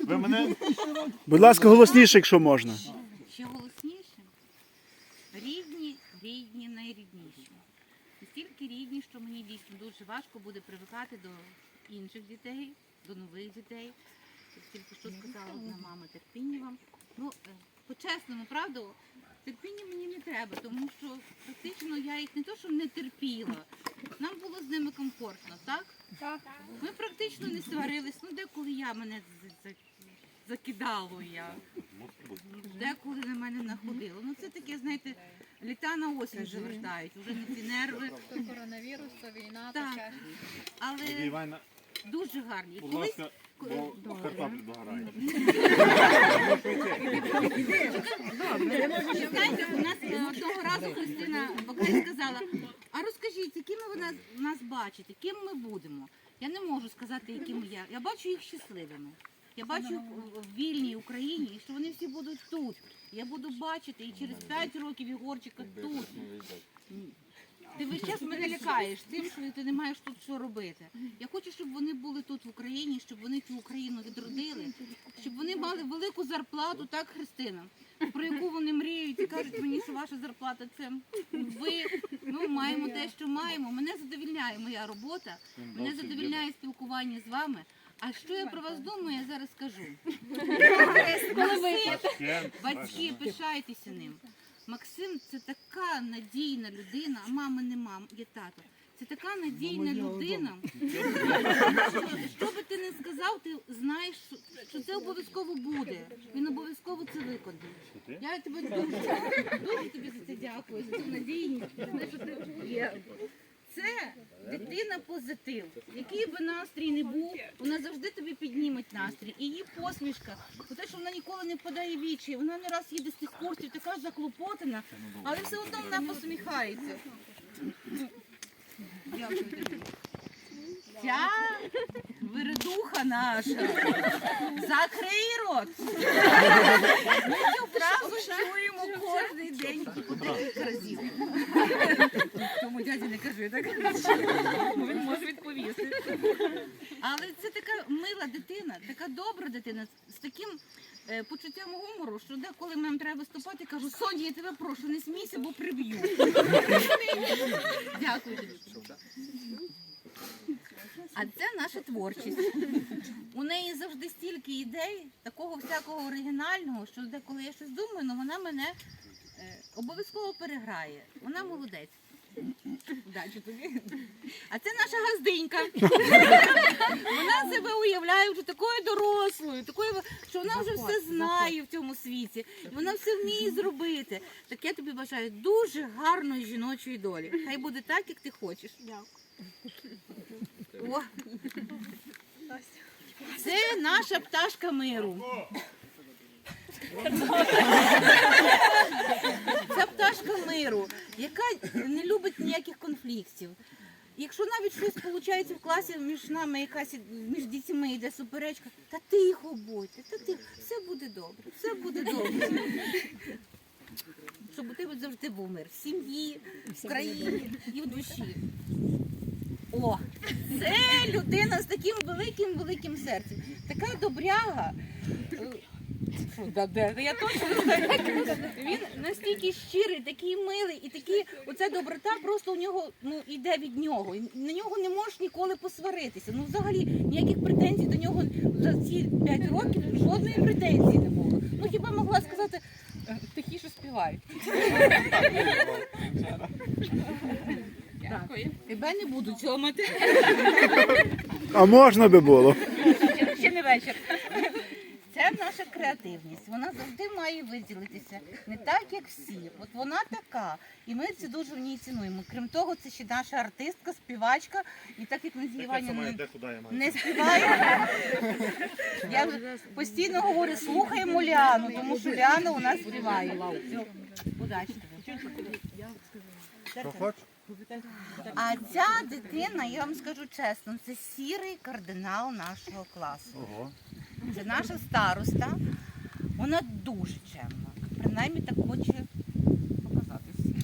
ви мене Будь ласка, голосніше, якщо можна. Ще голосніше. Рідні, рідні, найрідніші. Настільки рідні, що мені дійсно дуже важко буде привикати до інших дітей, до нових дітей. Тільки що сказала одна мама, терпіння вам. Ну, е, по-чесному, правда, терпіння мені не треба, тому що практично я їх не то, що не терпіла. Нам було з ними комфортно, так? Так. Ми практично не сварились. Ну, деколи я мене з- з- закидало я. Деколи на мене находило. Ну це таке, знаєте, літа на осінь вже вертають, вже не ці нерви. То коронавірус, то війна, Так. то чаще. Але Івана, дуже гарні. будь Колись ласка, у нас одного разу Христина Бакай сказала, а розкажіть, якими ви нас, бачите, ким ми будемо? Я не можу сказати, яким я. Я бачу їх щасливими. Я бачу в- вільній Україні, що вони всі будуть тут. Я буду бачити і через 5 років Ігорчика тут. Ти весь час мене лякаєш тим, що ти не маєш тут що робити. Я хочу, щоб вони були тут в Україні, щоб вони цю Україну відродили, щоб вони мали велику зарплату, так, Христина, про яку вони мріють і кажуть мені, що ваша зарплата це ви. Ми маємо те, що маємо. Мене задовільняє моя робота, мене задовільняє спілкування з вами. А що я про вас думаю, я зараз скажу. Батьки, пишайтеся ним. Максим це така надійна людина, а мами нема, є тато. Це така надійна людина. що би ти не сказав, ти знаєш, що- що це обов'язково буде. Він обов'язково це виконає. Я тебе дуже, дуже тобі за це дякую, за цю надійність. що ти є. Це дитина позитив. Який би настрій не був, вона завжди тобі підніме настрій. І її посмішка, те, що вона ніколи не впадає в вічі, вона не раз їде з тих курсів, така заклопотана, але все одно вона посміхається. Дякую. Ця виридуха наша. Закрий рот. Ми цю фразу чуємо кожен день по декілька разів. Тому дяді не кажи, так? Він може відповісти. Але це така мила дитина, така добра дитина, з таким е, почуттям гумору, що деколи нам треба виступати, кажу, Соня, я тебе прошу, не смійся, бо приб'ю. Дякую тобі. А це наша творчість. У неї завжди стільки ідей, такого всякого оригінального, що деколи я щось думаю, ну вона мене е, обов'язково переграє. Вона молодець. Удачі тобі. А це наша газдинька. Вона себе уявляє вже такою дорослою, такою, що вона вже все знає в цьому світі. Вона все вміє зробити. Так я тобі бажаю дуже гарної жіночої долі. Хай буде так, як ти хочеш. О. Це наша пташка миру. Це пташка миру, яка не любить ніяких конфліктів. Якщо навіть щось виходить в класі між нами, якась між дітьми йде суперечка, та тихо будьте, та тихо, все буде добре, все буде добре. Щоб у тебе завжди був мир в сім'ї, в країні і в душі. О, це людина з таким великим великим серцем. Така добряга. Фу, да, де? Я точно не знаю, як його звати. Він настільки щирий, такий милий і такий, оця доброта просто у нього ну, йде від нього. І На нього не можеш ніколи посваритися. Ну, взагалі, ніяких претензій до нього за ці 5 років жодної претензії не було. Ну хіба могла сказати, «Е, тихіше співай. Дякую. Тебе не буду цьомати. А можна би було. Ще не вечір. Це наша креативність. Вона завжди має виділитися не так, як всі. От вона така. І ми це дуже в ній цінуємо. Крім того, це ще наша артистка, співачка. І так як Надія Іванівна не, співає, я постійно говорю, слухаємо Ліану, тому що Ліана у нас співає. Удачі тобі. А ця дитина, я вам скажу чесно, це сірий кардинал нашого класу. Це наша староста. Вона дуже чемна. Принаймні так хоче показати всім.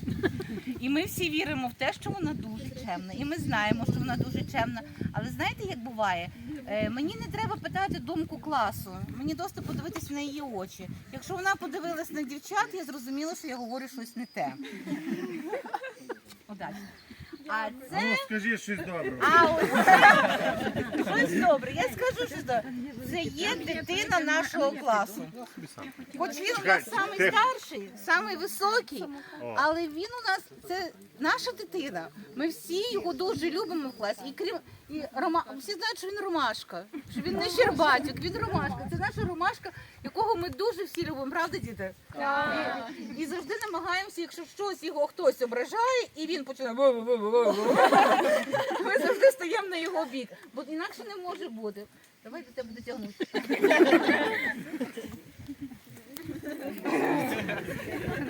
І ми всі віримо в те, що вона дуже чемна. І ми знаємо, що вона дуже чемна. Але знаєте, як буває? Е, мені не треба питати думку класу. Мені досить подивитися на її очі. Якщо вона подивилась на дівчат, я зрозуміла, що я говорю щось не те. Удачі. А це Ну, скажи щось добре. а ось це щось добре. Я скажу щось добре. Це є дитина нашого класу. Хоч він у нас самий старший, самий високий, але він у нас це наша дитина. Ми всі його дуже любимо в класі. І крім і Рома, всі знають, що він ромашка, що він не щербатюк, він ромашка. Це наша ромашка, якого ми дуже всі любимо, правда, діти? І, і завжди намагаємося, якщо щось його хтось ображає, і він починає. Ми завжди стаємо на його бік, бо інакше не може бути. Давай до тебе дотягнути.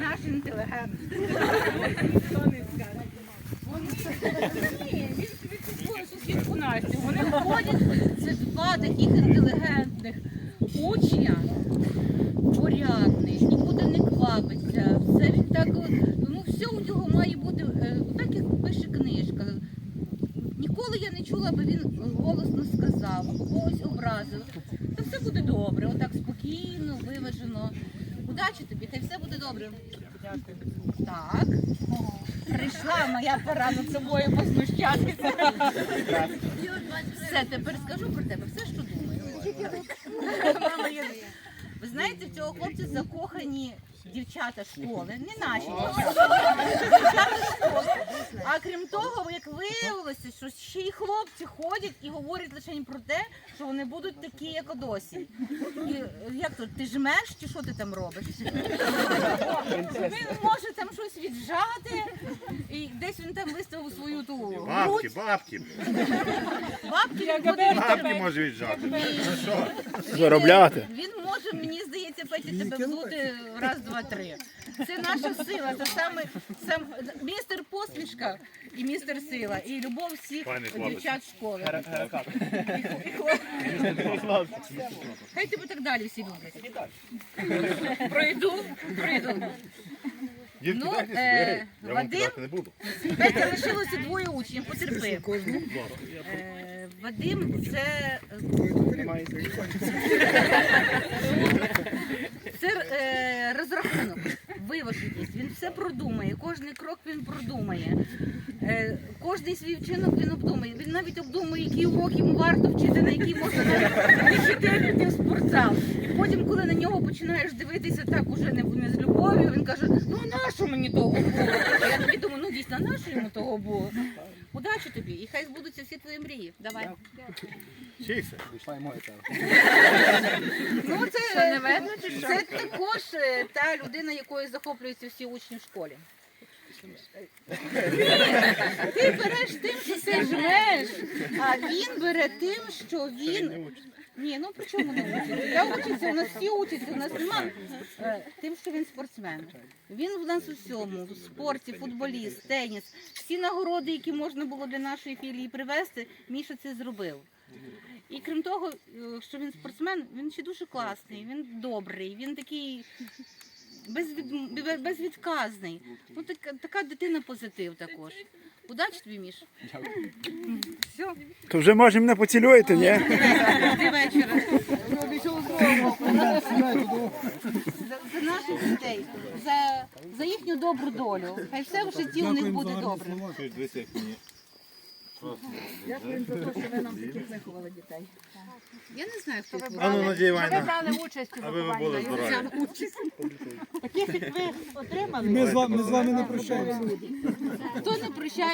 Наш інтелігент. Ні, він купує. Вони ходять, це два таких інтелігентних учня. Порядний, нікуди не квапиться. Все він так, ну все у нього має бути, так як пише книжка. Ніколи я не чула, аби він голосно сказав, або когось образив. Та все буде добре, отак спокійно, виважено. Удачі тобі, та все буде добре. Так. Прийшла моя пора над собою познущатися. Все, тепер скажу про тебе все, що думаю. Ви знаєте, в цього хлопця закохані дівчата школи, не наші дівчата, дівчата школи. А крім того, як виявилося, що ще й хлопці ходять і говорять лише про те, що вони будуть такі, як Одосі. І як то, ти жмеш чи що ти там робиш? Він може там щось віджати, і десь він там виставив свою ту Бабки, грудь. бабки. Бабки він буде Бабки може віджати. Ну що? Заробляти. Він може, мені здається, Петя, тебе взути раз, два, три. Це наша сила. Це саме сам містер посмішка і містер сила, і любов всіх хлопець. дівчат школи. І хлоп- Хай тебе так далі всі люблять. Пройду, пройду. Дітки, Ну, дайте е. Я вам Вадим? казати не буду. Петя лишилося двоє учнів, потерпи. Е, Вадим це. Це е, розрахунок, виваженість. Він все продумає, кожний крок він продумає. Е, кожний свій вчинок він обдумає. Він навіть обдумує, які уроки йому варто вчити, на які можна не піти в спортзал. Потім, коли на нього починаєш дивитися так уже не, не з любов'ю, він каже: ну а нащо мені того було? Я тобі думаю, ну дійсно, а нащо йому того було? Удачі тобі, і хай збудуться всі твої мрії. Давай. Чийся. Ну, це, не видно, це також е, та людина, якою захоплюються всі учні в школі. Ти береш тим, що ти жмеш, а він бере тим, що він. Ні, ну при чому не учиться? Я учиться, у нас всі учаться, у нас нема е, тим, що він спортсмен. Він в нас у всьому, в спорті, футболіст, теніс. Всі нагороди, які можна було для нашої філії привезти, Міша це зробив. І крім того, е, що він спортсмен, він ще дуже класний, він добрий, він такий безвід... бе- безвідказний. Ну, така, така дитина позитив також. Удачі тобі, Міш. Все, То вже може мене поцілуєте, ні? до вечора. За, за наших дітей, за, за їхню добру долю. Хай все в житті у них буде добре. Щось дивись, виховали дітей. Я не знаю, хто ви А ну, Надія Івановна, брали участь у аби ви були здорові. Таких як ви отримали. Ми з вами, ми з вами не прощаємося. Хто не прощає?